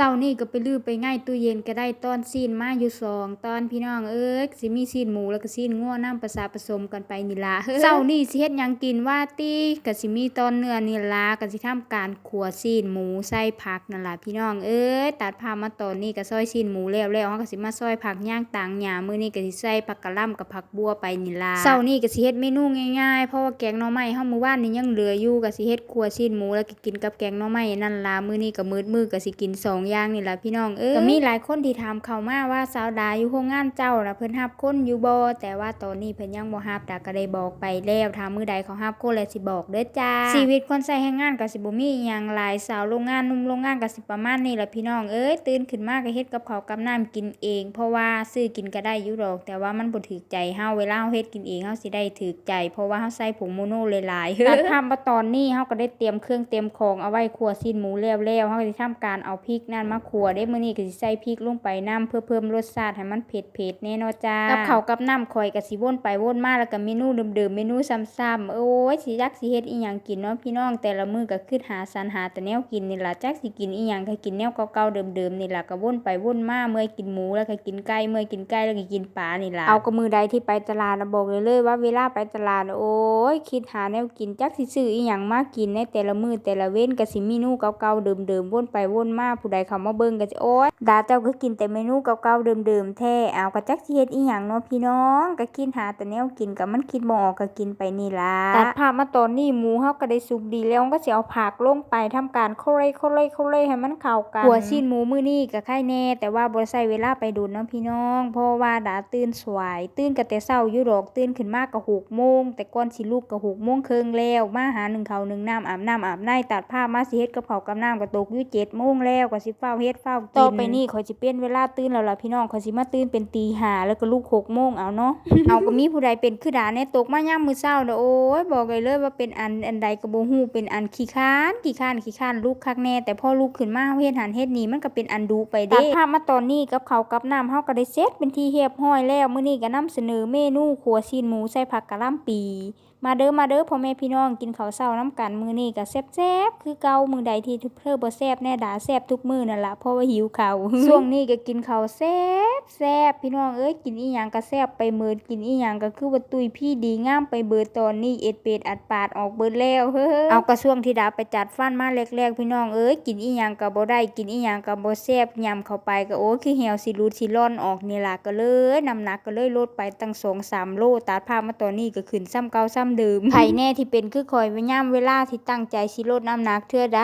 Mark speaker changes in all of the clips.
Speaker 1: เจ้านี่ก็ไปลือไปง่ายตู้เย็นก็ได้ตอนซีนมาอยู่สองตอนพี่น้องเอ้ยสิมีซีนหมูแล้วก็ซีนงัวน้ำประสาผสมกันไปนี่ล่ะเจ้านี่สิเฮ็ดหยังกินว่าติก็สิมีตอนเนื้อนี่ล่ะก็สิทำการขัวซีนหมูใส่ผักนั่นล่ะพี่น้องเอ้ยตัดภาพมาตอนนี้ก็ซอยซีนหมูแล้วแล้วเฮาก็สิมาซอยผักย่างต่างหญ้ามื้อนี้ก็สิใส่ผักกะหล่ำกับผักบัวไปนี่ล่ะเช้านี้ก็สิเฮ็ดเมนูง่ายๆเพราะว่าแกงหน่อไม้เฮามื้อวานนี้ยังเหลืออยู่ก็สิเฮ็ดขัวซีนหมูแล้วก็กินกับแกงหน่อไม้นั่นล่ะมื้อนี้ก็มืดมือก็สิกินสองอย่างนี่ล่ะพี่น้องเอ้ยก็มีหลายคนที่ถามเข้ามาว่าสาวดาอยู่โรงงานเจ้าน่ะเพิ่นรับคนอยู่บ่แต่ว่าตอนนี้เพิ่นยังบ่รับดาก็ได้บอกไปแล้วถ้ามื้อใดเขารับคนแล้วสิบอกเด้อจ้าชีวิตคนใช้แรงงานก็สิบ่มีอิหยังหลายสาวโรงงานหนุ่มโรงงานก็สิประมาณนี้ล่ะพี่น้องเอ้ยตื่นขึ้นมาก็เฮ็ดกับข้าวกับน้ำกินเอง เพราะว่าซื้อกินก็ได้อยู่ดอก แต่ว่ามันบ่ถูกใจเฮาเวลาเฮาเฮ็ดกินเองเฮาสิได้ถูกใจ เพราะว่าเฮาใส่ผงโมโนหลายๆตัดภาพมาตอนนี้เฮาก็ได้เตรียมเครื่องเตรียมของเอาไว้คั่วซีนหมูแล้วแล้วเฮาก็สิทำการเอาพริกนั่นมาคั่วได้มื้อนี้ก็สิใส่พริกลงไปนํเพื่อเพิ่มรสชาติให้มันเผ็ดๆแน่เนาะจ้ากับข้าวกับน้ำข่อยก็สิวนไปวนมาแล้วก็เมนูเดิมๆเมนูซ้ำๆโอ้ยสิจักสิเฮ็ดอีหยังกินเนาะพี่น้องแต่ละมื้อก็คิดหาสรรหาแต่แนวกินนี่ล่ะจักสิกินอีหยังก็กินแนวเก่าๆเดิมๆนี่ล่ะก็วนไปวนมาเมื่อยกินหมูแล้วก็กินไก่เมื่อยกินไก่แล้วก็กินปลานี่ล่ะเอาก็มื้อใดที่ไปตลาดน่ะบอกเลยเลยว่าเวลาไปตลาดน่ะโอ้ยคิดหาแนวกินจักสิซื้ออีหยังมากินในแต่ละมื้อแต่ละเว้นก็สิเมนูเก่าๆเดิมๆวนไปวนมาผู้ใดเข้ามาเบิ่งก็สิโอ๊ยดาเจ้าก็กินแต่เมนูเก่าๆเดิมๆแท้เอาก็จักสิเฮ็ดอีหยังเนาะพี่น้องก็คิดหาแต่แนวกินก็มันคิดบ่ออกก็กินไปนี่ล่ะตัดภาพมาตอนนี้หมูเฮาก็ได้สุกดีแล้วก็สิเอาผักลงไปทำการโคเรโคเรโคเรให้มันเข้ากันหัวชิ้นหมูมื้อนี้ก็ไข่แน่ แต่ว่าบ่ได้ใช้เวลาไปโดนเนาะพี่น้อง เพราะว่าดาตื่นสวย ตื่นก็แต่เช้าอยู่ดอกตื่นขึ้นมาก็6โมงแต่ก่อนสิลุกก็6โมงครึ่งแล้วมาหานึ่งข้าวนึ่งน้ำอาบน้ำอาบในตัดภาพมาสิเฮ็ดกับข้าวกับน้ำก็ตกอยู่7โมงแล้วก็สิเฝ้าเฮ็ดเฝ้ากินต่อไปนี้ข้อยสิเปลี่ยนเวลาตื่นแล้วล่ะพี่น้องข้อยสิมาตื่นเป็นตีห้าแล้วก็ลุก6โมงเอาเนาะเอาก็มีผู้ใดเป็นคือดาแน่ตกมายามมื้อเช้าเด้อโอ้ยบอกเลยเลยว่าเป็นอันอันใดก็บ่ฮู้เป็นอันขี้คร้านขี้คร้านขี้คร้านลุกคักแน่แต่พอลุกขึ้นมาเฮาเฮ็ดหันเฮ็ดนี่มันก็เป็นอันดุไปเด้ตัดภาพมาตอนนี้กับข้าวกับน้ำเฮาก็ได้เสร็จเป็นที่เรียบร้อยแล้วมื้อนี้ก็นำเสนอเมนูขัวซีนหมูใส่ผักกะหล่ำปีมาเด้อมาเด้อพ่อแม่พี่น้องกินข้าวเช้านำกันมื้อนี้ก็แซ่บๆคือเก่ามื้อใดที่เธอบ่แซ่บแน่ดาแซ่บทุกมื้อนั่นล่ะเพราะว่าหิวข้าวช่วงนี้ก็กินข้าวแซ่บ แซ่บพี่น้องเอ้ยกินอีหยังก็แซ่บไปเมิดกินอีหยังก็คือว่าตุ้ยพี่ดีงามไปเบิดตอนนี้เอ็ดเป็ดอัดปาดออกเบิดแล้วเฮ้อเอากระช่วงที่ดาไปจัดฟันมาแรกๆ พี่น้องเอ้ยกินอีหยังก็บ่ได้กินอีหยังก็บ่แซ่บยำเข้าไปก็โอ้คือเหี่ยวสิรูดสิร่อนออกนี่ล่ะก็เลยน้ำหนักก็เลยลดไปตั้ง2-3โลตัดภาพมาตอนนี้ก็ขึ้นซ้ำเก่าซ้ำเดิมไผแน่ที่เป็นคือคอยไว้ย่ำเวลาที่ตั้งใจสิลดน้ำหนักเทื่อใด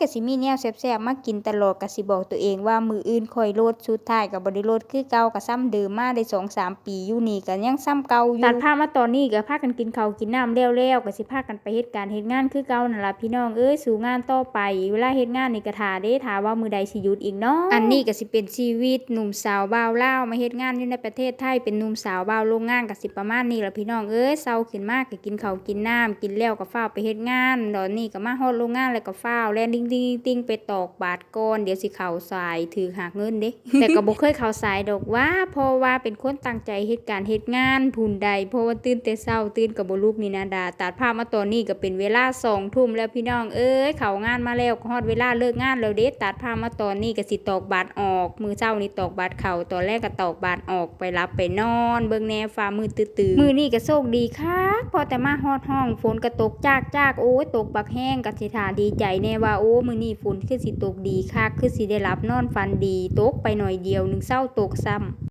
Speaker 1: ก็สิมีแนวแซ่บๆมากินตลอดก็สิบอกตัวเองว่ามื้ออื่นค่อยลดสุดท้ายก็บ่ได้ลดคือเก่าก็ซ้ำเดิมมาได้2-3ปีอยู่นี่ก็ยังซ้ำเก่าอยู่ตัดภาพมาตอนนี้ก็พากันกินข้าวกินน้ำแล้วๆก็สิพากันไปเฮ็ดการเฮ็ดงานคือเก่านั่นล่ะพี่น้องเอ้ยสู่งานต่อไปเวลาเฮ็ดงานนี่ก็ท่าเด้ท่าว่ามื้อใดสิหยุดอีกเนาะอันนี้ก็สิเป็นชีวิตหนุ่มสาวบ่าวลาวมาเฮ็ดงานอยู่ในประเทศไทยเป็นหนุ่มสาวบ่าวโรงงานก็สิประมาณนี้ล่ะพี่น้องเอ้ยเช้าขึ้นมาก็กินข้าวกินน้ำกินแล้วก็ฟ้าวไปเฮ็ดงานตอนนี้ก็มาฮอดโรงงานแล้วก็ฟ้าวแล่นดิ้งๆๆไปตอกบาทก่อนเดี๋ยวสิเข้าสายถือหักเงินเด้แต่ก็บ่เคยเข้าสายดอกว่าเพราะว่าเป็นคนตั้งใจเฮ็ดการเฮ็ดงานผู้ใดเพราะว่าตื่นแต่เช้าตื่นก็บ่ลุกนี่นาดาตัดภาพมาตอนนี้ก็เป็นเวลา2ทุ่มแล้วพี่น้องเอ้ยเขางานมาแล้วก็ฮอดเวลาเลิกงานแล้วเด้ตัดภาพมาตอนนี้ก็สิตอกบาทออก มือเช้านี่ตอกบาทเข้าตอนแรกก็ตอกบาทออกไปรับไปนอน เบิ่งแนวฟ้ามืดตื้อๆมื้อนี้ก็โชคดีคักพอแต่มาฮอดห้องฝนก็ตกจากๆโอ้ยตกบักแห้งก็สิทาดีใจแน่ว่าโอ้มือนี้ฝนคือสิตกดีคักคือสิได้รับนอนฝันดีตกไปหน่อยเดียวหนึงเช้าตกกซ้ำ